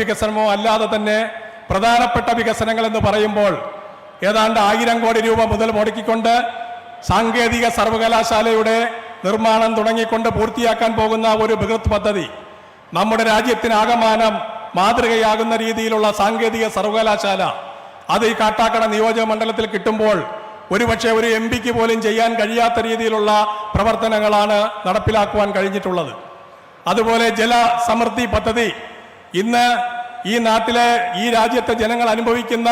വികസനമോ അല്ലാതെ തന്നെ പ്രധാനപ്പെട്ട വികസനങ്ങൾ എന്ന് പറയുമ്പോൾ ഏതാണ്ട് ആയിരം കോടി രൂപ മുതൽ മുടക്കിക്കൊണ്ട് സാങ്കേതിക സർവകലാശാലയുടെ നിർമ്മാണം തുടങ്ങിക്കൊണ്ട് പൂർത്തിയാക്കാൻ പോകുന്ന ഒരു ബൃഹത് പദ്ധതി. നമ്മുടെ രാജ്യത്തിനാകമാനം മാതൃകയാകുന്ന രീതിയിലുള്ള സാങ്കേതിക സർവകലാശാല അത് ഈ കാട്ടാക്കട നിയോജക മണ്ഡലത്തിൽ കിട്ടുമ്പോൾ ഒരുപക്ഷെ ഒരു എം പിക്ക് പോലും ചെയ്യാൻ കഴിയാത്ത രീതിയിലുള്ള പ്രവർത്തനങ്ങളാണ് നടപ്പിലാക്കുവാൻ കഴിഞ്ഞിട്ടുള്ളത്. അതുപോലെ ജലസമൃദ്ധി പദ്ധതി ഇന്ന് ഈ നാട്ടിലെ ഈ രാജ്യത്തെ ജനങ്ങൾ അനുഭവിക്കുന്ന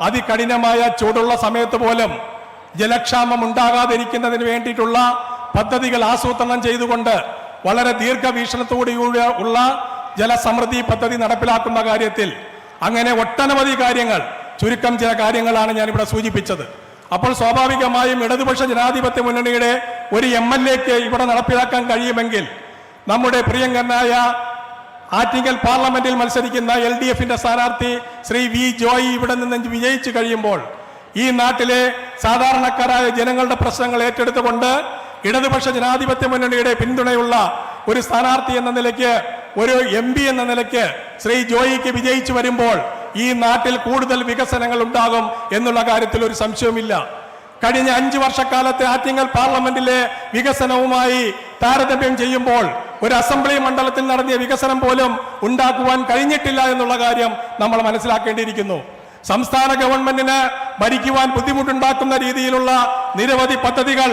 അതികഠിനമായ ചൂടുള്ള സമയത്ത് പോലും ജലക്ഷാമം ഉണ്ടാകാതിരിക്കുന്നതിന് വേണ്ടിയിട്ടുള്ള പദ്ധതികൾ ആസൂത്രണം ചെയ്തുകൊണ്ട് വളരെ ദീർഘവീക്ഷണത്തോടുകൂടി ഉള്ള ജലസമൃദ്ധി പദ്ധതി നടപ്പിലാക്കുന്ന കാര്യത്തിൽ അങ്ങനെ ഒട്ടനവധി കാര്യങ്ങൾ ചുരുക്കം ചില കാര്യങ്ങളാണ് ഞാനിവിടെ സൂചിപ്പിച്ചത്. അപ്പോൾ സ്വാഭാവികമായും ഇടതുപക്ഷ ജനാധിപത്യ മുന്നണിയുടെ ഒരു എം എൽ എക്ക് ഇവിടെ നടപ്പിലാക്കാൻ കഴിയുമെങ്കിൽ നമ്മുടെ പ്രിയങ്കരനായ ആറ്റിങ്ങൽ പാർലമെന്റിൽ മത്സരിക്കുന്ന എൽ ഡി എഫിന്റെ സ്ഥാനാർത്ഥി ശ്രീ വി ജോയി ഇവിടെ നിന്ന് വിജയിച്ചു കഴിയുമ്പോൾ ഈ നാട്ടിലെ സാധാരണക്കാരായ ജനങ്ങളുടെ പ്രശ്നങ്ങൾ ഏറ്റെടുത്തുകൊണ്ട് ഇടതുപക്ഷ ജനാധിപത്യ മുന്നണിയുടെ പിന്തുണയുള്ള ഒരു സ്ഥാനാർത്ഥി എന്ന നിലയ്ക്ക് ഒരു എം പി എന്ന നിലയ്ക്ക് ശ്രീ ജോയിക്ക് വിജയിച്ചു വരുമ്പോൾ ഈ നാട്ടിൽ കൂടുതൽ വികസനങ്ങൾ ഉണ്ടാകും എന്നുള്ള കാര്യത്തിൽ ഒരു സംശയവുമില്ല. കഴിഞ്ഞ അഞ്ചു വർഷക്കാലത്തെ ആറ്റിങ്ങൽ പാർലമെന്റിലെ വികസനവുമായി താരതമ്യം ചെയ്യുമ്പോൾ ഒരു അസംബ്ലി മണ്ഡലത്തിൽ നടത്തിയ വികസനം പോലും ഉണ്ടാക്കുവാൻ കഴിഞ്ഞിട്ടില്ല എന്നുള്ള കാര്യം നമ്മൾ മനസ്സിലാക്കേണ്ടിയിരിക്കുന്നു. സംസ്ഥാന ഗവൺമെന്റിന് ഭരിക്കുവാൻ ബുദ്ധിമുട്ടുണ്ടാക്കുന്ന രീതിയിലുള്ള നിരവധി പദ്ധതികൾ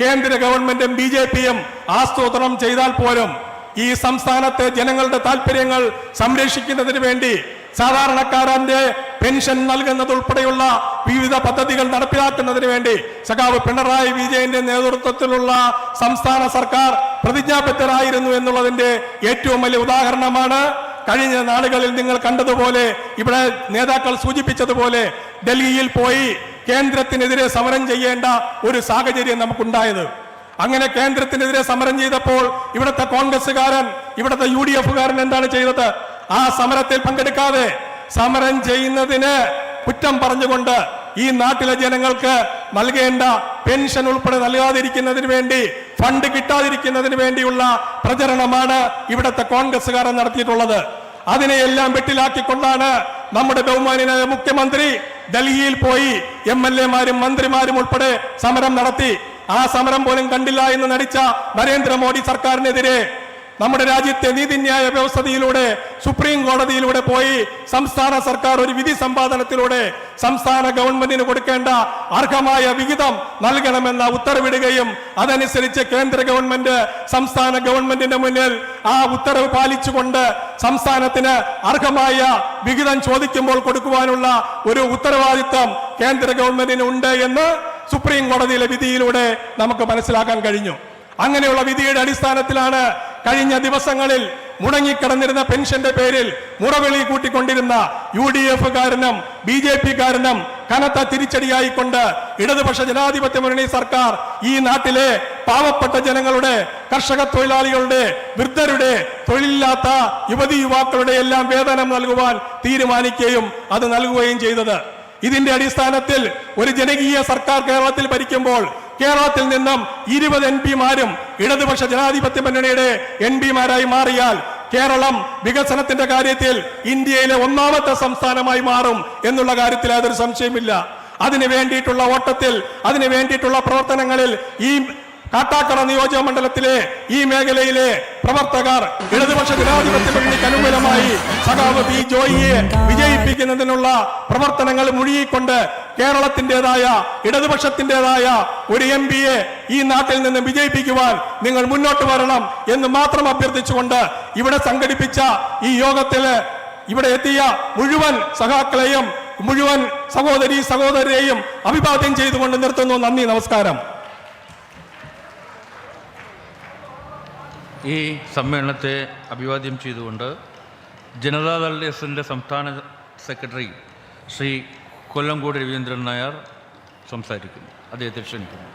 കേന്ദ്ര ഗവൺമെന്റും ബി ജെ പിയും ആസൂത്രണം ചെയ്താൽ പോലും ഈ സംസ്ഥാനത്തെ ജനങ്ങളുടെ താല്പര്യങ്ങൾ സംരക്ഷിക്കുന്നതിന് വേണ്ടി സാധാരണക്കാരന്റെ പെൻഷൻ നൽകുന്നതുൾപ്പെടെയുള്ള വിവിധ പദ്ധതികൾ നടപ്പിലാക്കുന്നതിന് വേണ്ടി സഖാവ് പിണറായി വിജയന്റെ നേതൃത്വത്തിലുള്ള സംസ്ഥാന സർക്കാർ പ്രതിജ്ഞാബദ്ധരായിരുന്നു എന്നുള്ളതിന്റെ ഏറ്റവും വലിയ ഉദാഹരണമാണ്. കഴിഞ്ഞ നാളുകളിൽ നിങ്ങൾ കണ്ടതുപോലെ ഇവിടെ നേതാക്കൾ സൂചിപ്പിച്ചതുപോലെ ഡൽഹിയിൽ പോയി കേന്ദ്രത്തിനെതിരെ സമരം ചെയ്യേണ്ട ഒരു സാഹചര്യം നമുക്കുണ്ടായത്. അങ്ങനെ കേന്ദ്രത്തിനെതിരെ സമരം ചെയ്തപ്പോൾ ഇവിടുത്തെ കോൺഗ്രസ്സുകാരൻ ഇവിടുത്തെ യു ഡി എഫുകാരൻ എന്താണ് ചെയ്തത്? ആ സമരത്തിൽ പങ്കെടുക്കാതെ സമരം ചെയ്യുന്നതിന് കുറ്റം പറഞ്ഞുകൊണ്ട് ഈ നാട്ടിലെ ജനങ്ങൾക്ക് നൽകേണ്ട പെൻഷൻ ഉൾപ്പെടെ നൽകാതിരിക്കുന്നതിന് വേണ്ടി ഫണ്ട് കിട്ടാതിരിക്കുന്നതിന് വേണ്ടിയുള്ള പ്രചരണമാണ് ഇവിടുത്തെ കോൺഗ്രസ്സുകാരൻ നടത്തിയിട്ടുള്ളത്. അതിനെയെല്ലാം വെട്ടിലാക്കിക്കൊണ്ടാണ് നമ്മുടെ ബഹുമാനായ മുഖ്യമന്ത്രി ഡൽഹിയിൽ പോയി എം എൽ എമാരും മന്ത്രിമാരും ഉൾപ്പെടെ സമരം നടത്തി. ആ സമരം പോലും കണ്ടില്ല എന്ന് നടിച്ച നരേന്ദ്രമോദി സർക്കാരിനെതിരെ നമ്മുടെ രാജ്യത്തെ നീതിന്യായ വ്യവസ്ഥയിലൂടെ സുപ്രീം കോടതിയിലൂടെ പോയി സംസ്ഥാന സർക്കാർ ഒരു വിധി സമ്പാദനത്തിലൂടെ സംസ്ഥാന ഗവൺമെന്റിന് കൊടുക്കേണ്ട അർഹമായ വിഹിതം നൽകണമെന്ന ഉത്തരവിടുകയും അതനുസരിച്ച് കേന്ദ്ര ഗവൺമെന്റ് സംസ്ഥാന ഗവൺമെന്റിന്റെ മുന്നിൽ ആ ഉത്തരവ് പാലിച്ചുകൊണ്ട് സംസ്ഥാനത്തിന് അർഹമായ വിഹിതം ചോദിക്കുമ്പോൾ കൊടുക്കുവാനുള്ള ഒരു ഉത്തരവാദിത്തം കേന്ദ്ര ഗവൺമെന്റിന് ഉണ്ട് എന്ന് സുപ്രീം കോടതിയിലെ വിധിയിലൂടെ നമുക്ക് മനസ്സിലാക്കാൻ കഴിഞ്ഞു. അങ്ങനെയുള്ള വിധിയുടെ അടിസ്ഥാനത്തിലാണ് കഴിഞ്ഞ ദിവസങ്ങളിൽ മുടങ്ങിക്കിടന്നിരുന്ന പെൻഷന്റെ പേരിൽ മുറവിളി കൂട്ടിക്കൊണ്ടിരുന്ന യു ഡി എഫ് കാരനും ബി ജെ പി കാരനും കനത്ത തിരിച്ചടിയായിക്കൊണ്ട് ഇടതുപക്ഷ ജനാധിപത്യ മുന്നണി സർക്കാർ ഈ നാട്ടിലെ പാവപ്പെട്ട ജനങ്ങളുടെ കർഷക തൊഴിലാളികളുടെ വൃദ്ധരുടെ തൊഴിലില്ലാത്ത യുവതി യുവാക്കളുടെ എല്ലാം വേതനം നൽകുവാൻ തീരുമാനിക്കുകയും അത് നൽകുകയും ചെയ്തത്. ഇതിന്റെ അടിസ്ഥാനത്തിൽ ഒരു ജനകീയ സർക്കാർ കേരളത്തിൽ ഭരിക്കുമ്പോൾ കേരളത്തിൽ നിന്നും ഇരുപത് എം പിമാരും ഇടതുപക്ഷ ജനാധിപത്യ മുന്നണിയുടെ എം പിമാരായി മാറിയാൽ കേരളം വികസനത്തിന്റെ കാര്യത്തിൽ ഇന്ത്യയിലെ ഒന്നാമത്തെ സംസ്ഥാനമായി മാറും എന്നുള്ള കാര്യത്തിൽ യാതൊരു സംശയമില്ല അതിനു വേണ്ടിയിട്ടുള്ള ഓട്ടത്തിൽ അതിനു വേണ്ടിയിട്ടുള്ള പ്രവർത്തനങ്ങളിൽ ഈ കാട്ടാക്കട നിയോജക മണ്ഡലത്തിലെ ഈ മേഖലയിലെ പ്രവർത്തകർ ഇടതുപക്ഷ ജനാധിപത്യ മുന്നണിക്ക് അനുകൂലമായി സഖാവ് പി ജോയിയെ വിജയിപ്പിക്കുന്നതിനുള്ള പ്രവർത്തനങ്ങൾ മുഴുകിക്കൊണ്ട് കേരളത്തിന്റെതായ ഇടതുപക്ഷത്തിന്റെതായ ഒരു എം പിയെ ഈ നാട്ടിൽ നിന്ന് വിജയിപ്പിക്കുവാൻ നിങ്ങൾ മുന്നോട്ട് വരണം എന്ന് മാത്രം അഭ്യർത്ഥിച്ചുകൊണ്ട് ഇവിടെ സംഘടിപ്പിച്ച ഈ യോഗത്തിൽ ഇവിടെ എത്തിയ മുഴുവൻ സഖാക്കളെയും മുഴുവൻ സഹോദരി സഹോദരരെയും അഭിവാദ്യം ചെയ്തുകൊണ്ട് നിർത്തുന്നു. നന്ദി നമസ്കാരം. ഈ സമ്മേളനത്തെ അഭിവാദ്യം ചെയ്തുകൊണ്ട് ജനതാദൾ എസിന്റെ സംസ്ഥാന സെക്രട്ടറി ശ്രീ കൊല്ലംകോട് രവീന്ദ്രൻ നായർ സംസാരിക്കുന്നു. അദ്ദേഹത്തെ ക്ഷണിക്കുന്നു.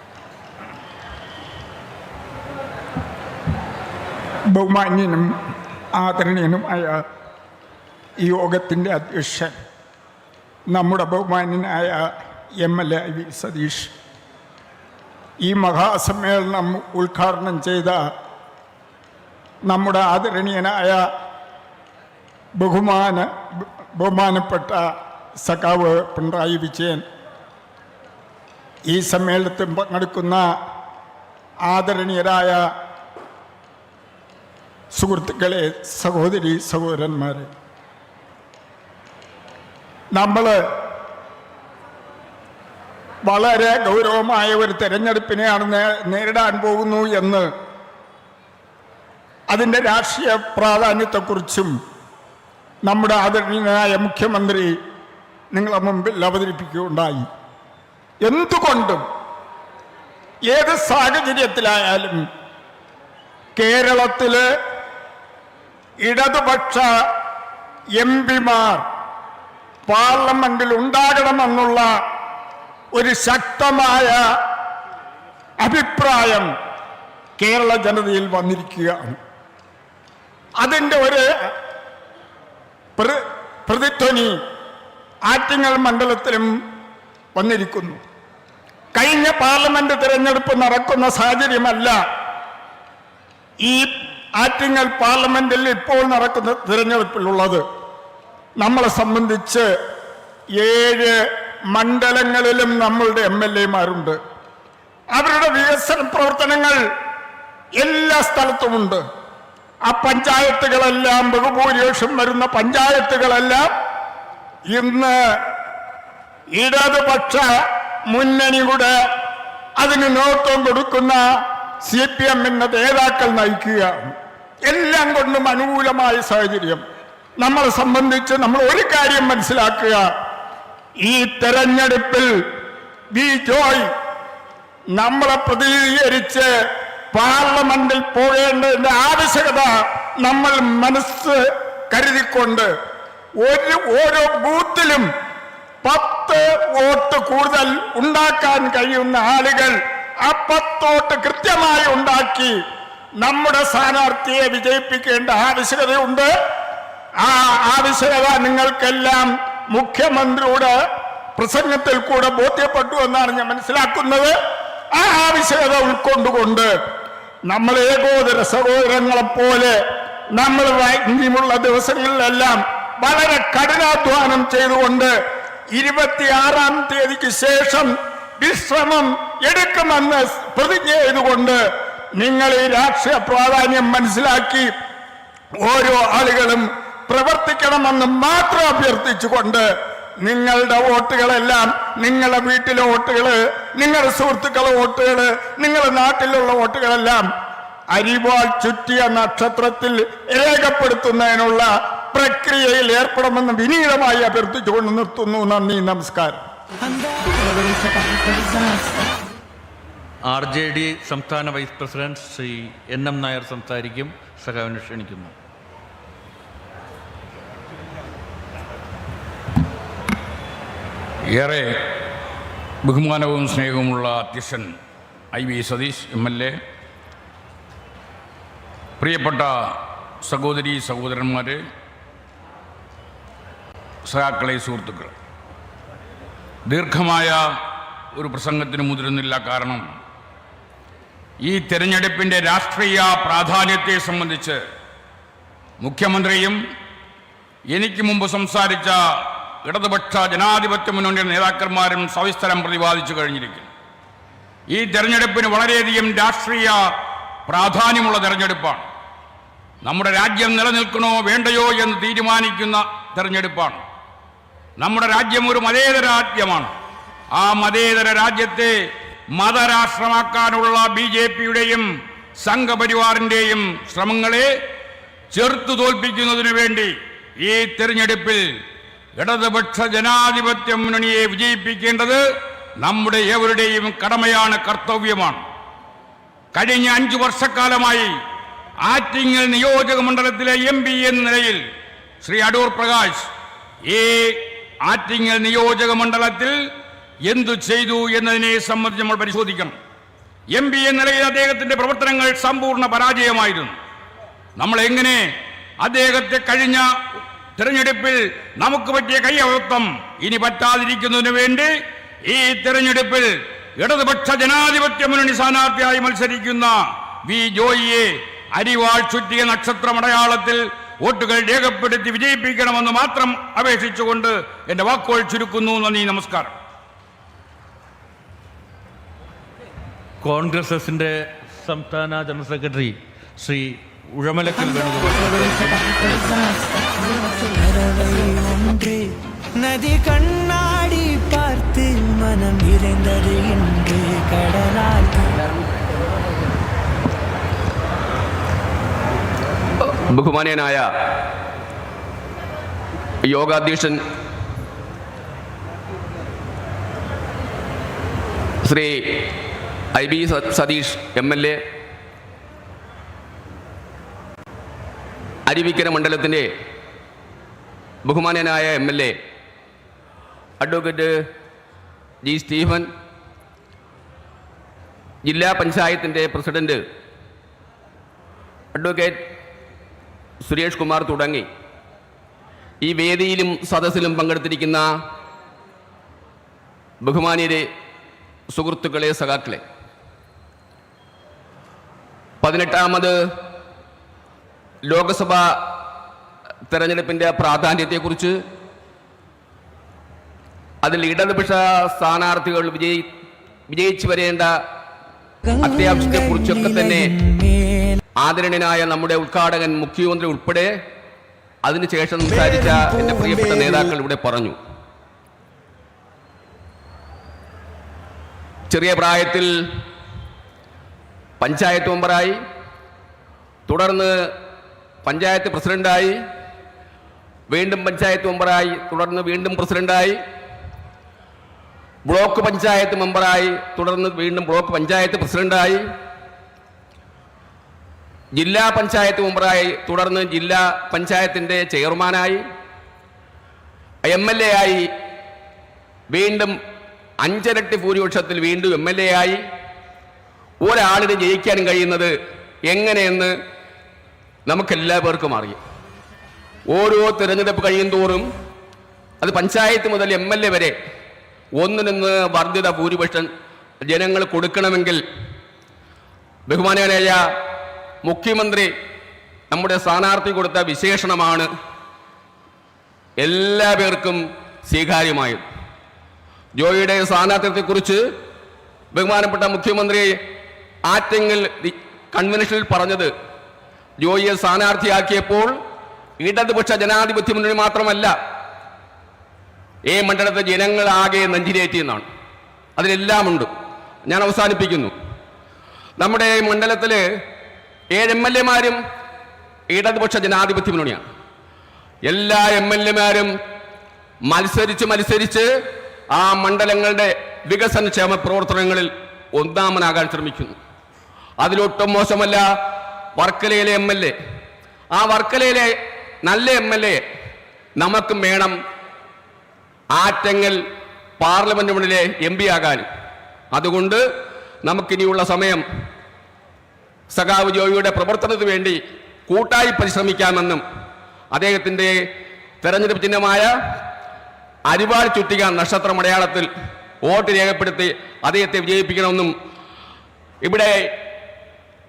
ബഹുമാന്യനും ആദരണീയനുമായ ഈ യോഗത്തിന്റെ അധ്യക്ഷൻ നമ്മുടെ ബഹുമാന്യനായ M L A V Sathish ഈ മഹാസമ്മേളനം ഉദ്ഘാടനം ചെയ്ത നമ്മുടെ ആദരണീയനായ ബഹുമാന ബഹുമാനപ്പെട്ട സഖാവ് പിണറായി വിജയൻ ഈ സമ്മേളനത്തിൽ പങ്കെടുക്കുന്ന ആദരണീയരായ സുഹൃത്തുക്കളെ സഹോദരി സഹോദരന്മാരെ നമ്മൾ വളരെ ഗൗരവമായ ഒരു തെരഞ്ഞെടുപ്പിനെയാണ് നേരിടാൻ പോകുന്നു എന്ന് അതിന്റെ രാഷ്ട്രീയ പ്രാധാന്യത്തെക്കുറിച്ചും നമ്മുടെ ആദരണീയനായ മുഖ്യമന്ത്രി നിങ്ങളെ മുമ്പിൽ അവതരിപ്പിക്കുകയുണ്ടായി. എന്തുകൊണ്ടും ഏത് സാഹചര്യത്തിലായാലും കേരളത്തിലെ ഇടതുപക്ഷ എം പിമാർ പാർലമെന്റിൽ ഉണ്ടാകണമെന്നുള്ള ഒരു ശക്തമായ അഭിപ്രായം കേരള ജനതയിൽ വന്നിരിക്കുകയാണ്. അതിന്റെ ഒരു പ്ര- പ്രതിധ്വനി ആറ്റിങ്ങൽ മണ്ഡലത്തിലും വന്നിരിക്കുന്നു. കഴിഞ്ഞ പാർലമെന്റ് തിരഞ്ഞെടുപ്പ് നടക്കുന്ന സാഹചര്യമല്ല ഈ ആറ്റിങ്ങൽ പാർലമെന്റിൽ ഇപ്പോൾ നടക്കുന്ന തിരഞ്ഞെടുപ്പിലുള്ളത്. നമ്മളെ സംബന്ധിച്ച് ഏഴ് മണ്ഡലങ്ങളിലും നമ്മളുടെ എം എൽ എമാരുണ്ട്. അവരുടെ വികസന പ്രവർത്തനങ്ങൾ എല്ലാ സ്ഥലത്തുമുണ്ട്. ആ പഞ്ചായത്തുകളെല്ലാം ബഹുഭൂരിപക്ഷം വരുന്ന പഞ്ചായത്തുകളെല്ലാം ഇന്ന് ഇടതുപക്ഷ മുന്നണിയുടെ അതിന് നേതൃത്വം കൊടുക്കുന്ന സി പി എമ്മിന്റെ നേതാക്കൾ നയിക്കുകയാണ്. എല്ലാം കൊണ്ടും അനുകൂലമായ സാഹചര്യം. നമ്മളെ സംബന്ധിച്ച് നമ്മൾ ഒരു കാര്യം മനസ്സിലാക്കുക. ഈ തെരഞ്ഞെടുപ്പിൽ ബി ജോയ് നമ്മളെ പ്രതിനിധീകരിച്ച് പാർലമെന്റിൽ പോകേണ്ടതിന്റെ ആവശ്യകത നമ്മൾ മനസ്സ് കരുതിക്കൊണ്ട് ഒരു ഓരോ ബൂത്തിലും പത്ത് വോട്ട് കൂടുതൽ ഉണ്ടാക്കാൻ കഴിയുന്ന ആളുകൾ ആ പത്ത് വോട്ട് കൃത്യമായി ഉണ്ടാക്കി നമ്മുടെ സ്ഥാനാർത്ഥിയെ വിജയിപ്പിക്കേണ്ട ആവശ്യകതയുണ്ട്. ആ ആവശ്യകത നിങ്ങൾക്കെല്ലാം മുഖ്യമന്ത്രിയുടെ പ്രസംഗത്തിൽ കൂടെ ബോധ്യപ്പെട്ടു എന്നാണ് ഞാൻ മനസ്സിലാക്കുന്നത്. ആ ആവശ്യകത ഉൾക്കൊണ്ടുകൊണ്ട് നമ്മൾ ഏകോദര സഹോദരങ്ങളെ പോലെ നമ്മൾ ഇനിയുമുള്ള ദിവസങ്ങളിലെല്ലാം വളരെ കഠിനാധ്വാനം ചെയ്തുകൊണ്ട് ഇരുപത്തിയാറാം തീയതിക്ക് ശേഷം വിശ്രമം എടുക്കുമെന്ന് പ്രതിജ്ഞ ചെയ്തുകൊണ്ട് നിങ്ങൾ ഈ രാഷ്ട്രീയ പ്രാധാന്യം മനസ്സിലാക്കി ഓരോ ആളുകളും പ്രവർത്തിക്കണമെന്ന് മാത്രം അഭ്യർത്ഥിച്ചുകൊണ്ട് നിങ്ങളുടെ വോട്ടുകളെല്ലാം നിങ്ങളുടെ വീട്ടിലെ വോട്ടുകൾ നിങ്ങളുടെ സുഹൃത്തുക്കളെ വോട്ടുകൾ നിങ്ങളുടെ നാട്ടിലുള്ള വോട്ടുകളെല്ലാം അരിവാൾ ചുറ്റിയ നക്ഷത്രത്തിൽ രേഖപ്പെടുത്തുന്നതിനുള്ള പ്രക്രിയയിൽ ഏർപ്പെടുമെന്ന് വിനീതമായി അഭ്യർത്ഥിച്ചുകൊണ്ട് നിർത്തുന്നു. നന്ദി നമസ്കാരം. ആർ ജെ ഡി സംസ്ഥാന vice president Shri N M Nair സംസാരിക്കും. സഹാവിനെ ക്ഷണിക്കുന്നു. ഏറെ ബഹുമാനവും സ്നേഹവുമുള്ള അധ്യക്ഷൻ I V Sathish M L A. പ്രിയപ്പെട്ട സഹോദരി സഹോദരന്മാർ സഹാക്കളെ സുഹൃത്തുക്കൾ ദീർഘമായ ഒരു പ്രസംഗത്തിന് മുതിരുന്നില്ല കാരണം ഈ തെരഞ്ഞെടുപ്പിന്റെ രാഷ്ട്രീയ പ്രാധാന്യത്തെ സംബന്ധിച്ച് മുഖ്യമന്ത്രിയും എനിക്ക് മുമ്പ് സംസാരിച്ച ഇടതുപക്ഷ ജനാധിപത്യ മുന്നണിയുടെ നേതാക്കന്മാരും സവിസ്തരം പ്രതിപാദിച്ചു കഴിഞ്ഞിരിക്കുന്നു. ഈ തെരഞ്ഞെടുപ്പിന് വളരെയധികം രാഷ്ട്രീയ പ്രാധാന്യമുള്ള തെരഞ്ഞെടുപ്പാണ്. നമ്മുടെ രാജ്യം നിലനിൽക്കണോ വേണ്ടയോ എന്ന് തീരുമാനിക്കുന്ന തെരഞ്ഞെടുപ്പാണ്. നമ്മുടെ രാജ്യം ഒരു മതേതര രാജ്യമാണ്. ആ മതേതര രാജ്യത്തെ മതരാഷ്ട്രമാക്കാനുള്ള ബി ജെ പിയുടെയും സംഘപരിവാറിന്റെയും ശ്രമങ്ങളെ ചെറുത്തു തോൽപ്പിക്കുന്നതിനു വേണ്ടി ഈ തെരഞ്ഞെടുപ്പിൽ ഇടതുപക്ഷ ജനാധിപത്യ മുന്നണിയെ വിജയിപ്പിക്കേണ്ടത് നമ്മുടെ ഏവരുടെയും കടമയാണ് കർത്തവ്യമാണ്. കഴിഞ്ഞ അഞ്ചു വർഷക്കാലമായി ആറ്റിങ്ങൽ നിയോജക മണ്ഡലത്തിലെ എം പി എന്ന നിലയിൽ ശ്രീ അടൂർ പ്രകാശ് ഈ ആറ്റിങ്ങൽ നിയോജക മണ്ഡലത്തിൽ എന്തു ചെയ്തു എന്നതിനെ സംബന്ധിച്ച് നമ്മൾ പരിശോധിക്കണം. എം പി എന്ന നിലയിൽ അദ്ദേഹത്തിന്റെ പ്രവർത്തനങ്ങൾ സമ്പൂർണ പരാജയമായിരുന്നു. നമ്മൾ എങ്ങനെ അദ്ദേഹത്തെ കഴിഞ്ഞ തിരഞ്ഞെടുപ്പിൽ നമുക്ക് പറ്റിയ കൈയവത്വം ഇനി പറ്റാതിരിക്കുന്നതിന് വേണ്ടി ഈ തിരഞ്ഞെടുപ്പിൽ ഇടതുപക്ഷ ജനാധിപത്യ മുന്നണി സ്ഥാനാർത്ഥിയായി മത്സരിക്കുന്ന വി ജോയിയെ അരിവാൾ ചുറ്റിയ നക്ഷത്രമടയാളത്തിൽ വോട്ടുകൾ രേഖപ്പെടുത്തി വിജയിപ്പിക്കണമെന്ന് മാത്രം അപേക്ഷിച്ചുകൊണ്ട് എന്റെ വാക്കുകൾ ചുരുക്കുന്നു നന്ദി നമസ്കാരം. കോൺഗ്രസിന്റെ സംസ്ഥാന ജനറൽ സെക്രട്ടറി ശ്രീ ഉഴമലക്കൽ വേണുഗോപാൽ ஒன்று நதி கண்ணாடி பார்த்து மனம் இறைந்தது இன்று கடலால் ബഹുമാനീയനായ യോഗാധ്യക്ഷൻ ശ്രീ ഐ ബി സ- Satheesh M L A Aruvikkara മണ്ഡലത്തിന്റെ ബഹുമാനനായ M L A advocate G Stephen ജില്ലാ പഞ്ചായത്തിന്റെ പ്രസിഡന്റ് അഡ്വക്കേറ്റ് സുരേഷ് കുമാർ തുടങ്ങി. ഈ വേദിയിലും സദസ്സിലും പങ്കെടുത്തിരിക്കുന്ന ബഹുമാനിയരെ സുഹൃത്തുക്കളെ സഖാക്കളെ. പതിനെട്ടാമത് ലോകസഭ തെരഞ്ഞെടുപ്പിന്റെ പ്രാധാന്യത്തെക്കുറിച്ച് അതിൽ ഇടതുപക്ഷ സ്ഥാനാർത്ഥികൾ വിജയി വിജയിച്ചു വരേണ്ട അത്യാവശ്യത്തെക്കുറിച്ചൊക്കെ തന്നെ ആദരണീയനായ നമ്മുടെ ഉദ്ഘാടകൻ മുഖ്യമന്ത്രി ഉൾപ്പെടെ അതിനുശേഷം സംസാരിച്ച എന്റെ പ്രിയപ്പെട്ട നേതാക്കൾ ഇവിടെ പറഞ്ഞു. ചെറിയ പ്രായത്തിൽ പഞ്ചായത്ത് മെമ്പറായി. തുടർന്ന് പഞ്ചായത്ത് പ്രസിഡന്റായി വീണ്ടും പഞ്ചായത്ത് മെമ്പറായി തുടർന്ന് വീണ്ടും പ്രസിഡന്റായി ബ്ലോക്ക് പഞ്ചായത്ത് മെമ്പറായി തുടർന്ന് വീണ്ടും ബ്ലോക്ക് പഞ്ചായത്ത് പ്രസിഡന്റായി ജില്ലാ പഞ്ചായത്ത് മെമ്പറായി തുടർന്ന് ജില്ലാ പഞ്ചായത്തിന്റെ ചെയർമാനായി എം എൽ എ ആയി വീണ്ടും അഞ്ചരട്ടി ഭൂരിപക്ഷത്തിൽ വീണ്ടും എം എൽ എ ആയി ഒരാളിന് ജയിക്കാൻ കഴിയുന്നത് എങ്ങനെയെന്ന് നമുക്കെല്ലാവർക്കും അറിയാം. ഓരോ തിരഞ്ഞെടുപ്പ് കഴിയും തോറും അത് പഞ്ചായത്ത് മുതൽ എം എൽ എ വരെ ഒന്നിനൊന്ന് വർദ്ധിത ഭൂരിപക്ഷം ജനങ്ങൾ കൊടുക്കണമെങ്കിൽ ബഹുമാനീയനായ മുഖ്യമന്ത്രി നമ്മുടെ സ്ഥാനാർത്ഥി കൊടുത്ത വിശേഷണമാണ് എല്ലാ പേർക്കും സ്വീകാര്യമായത് ജോയിയുടെ സ്ഥാനാർത്ഥ്യത്തെക്കുറിച്ച് ബഹുമാനപ്പെട്ട മുഖ്യമന്ത്രി ആറ്റിങ്ങൽ കൺവെൻഷനിൽ പറഞ്ഞത് ജോയിയെ സ്ഥാനാർത്ഥിയാക്കിയപ്പോൾ ഇടതുപക്ഷ ജനാധിപത്യ മുന്നണി മാത്രമല്ല ഈ മണ്ഡലത്തെ ജനങ്ങളാകെ നെഞ്ചിലേറ്റി എന്നാണ്. അതിലെല്ലാം ഉണ്ട് ഞാൻ അവസാനിപ്പിക്കുന്നു. നമ്മുടെ മണ്ഡലത്തിൽ ഏഴ് എം എൽ എമാരും ഇടതുപക്ഷ ജനാധിപത്യ മുന്നണിയാണ്. എല്ലാ എം എൽ എമാരും മത്സരിച്ച് മത്സരിച്ച് ആ മണ്ഡലങ്ങളുടെ വികസനക്ഷേമ പ്രവർത്തനങ്ങളിൽ ഒന്നാമനാകാൻ ശ്രമിക്കുന്നു. അതിലൊട്ടും മോശമല്ല വർക്കലയിലെ എം എൽ എ. ആ വർക്കലയിലെ നല്ല എം എൽ എ നമുക്കും വേണം ആറ്റങ്ങൽ പാർലമെന്റ് മുന്നിലെ എം പി ആകാൻ. അതുകൊണ്ട് നമുക്കിനിയുള്ള സമയം സഖാവ് ജോയിയുടെ പ്രവർത്തനത്തിന് വേണ്ടി കൂട്ടായി പരിശ്രമിക്കാമെന്നും അദ്ദേഹത്തിന്റെ തെരഞ്ഞെടുപ്പ് ചിഹ്നമായ അരിവാൾ ചുറ്റിക നക്ഷത്ര മലയാളത്തിൽ വോട്ട് രേഖപ്പെടുത്തി അദ്ദേഹത്തെ വിജയിപ്പിക്കണമെന്നും ഇവിടെ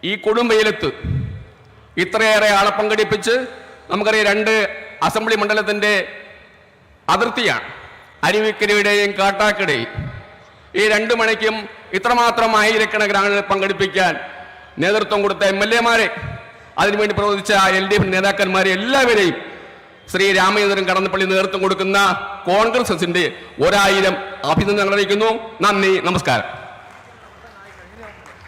ഈ കൊടുംവെയിലത്ത് ഇത്രയേറെ ആളെ പങ്കെടുപ്പിച്ച് നമുക്കറിയാം രണ്ട് അസംബ്ലി മണ്ഡലത്തിന്റെ അതിർത്തിയാണ്. അരുവിക്കരയുടെയും കാട്ടാക്കടയും ഈ രണ്ട് മണിക്കും ഇത്രമാത്രം ആയിരക്കണക്കിന് ആളുകളെ പങ്കെടുപ്പിക്കാൻ നേതൃത്വം കൊടുത്ത എം എൽ എമാരെ അതിനുവേണ്ടി പ്രവർത്തിച്ച എൽ ഡി എഫ് നേതാക്കന്മാരെ എല്ലാവരെയും ശ്രീ രാമചന്ദ്രൻ കടന്നപ്പള്ളി നേതൃത്വം കൊടുക്കുന്ന കോൺഗ്രസിന്റെ ഒരായിരം അഭിനന്ദനങ്ങൾ അറിയിക്കുന്നു. നന്ദി നമസ്കാരം.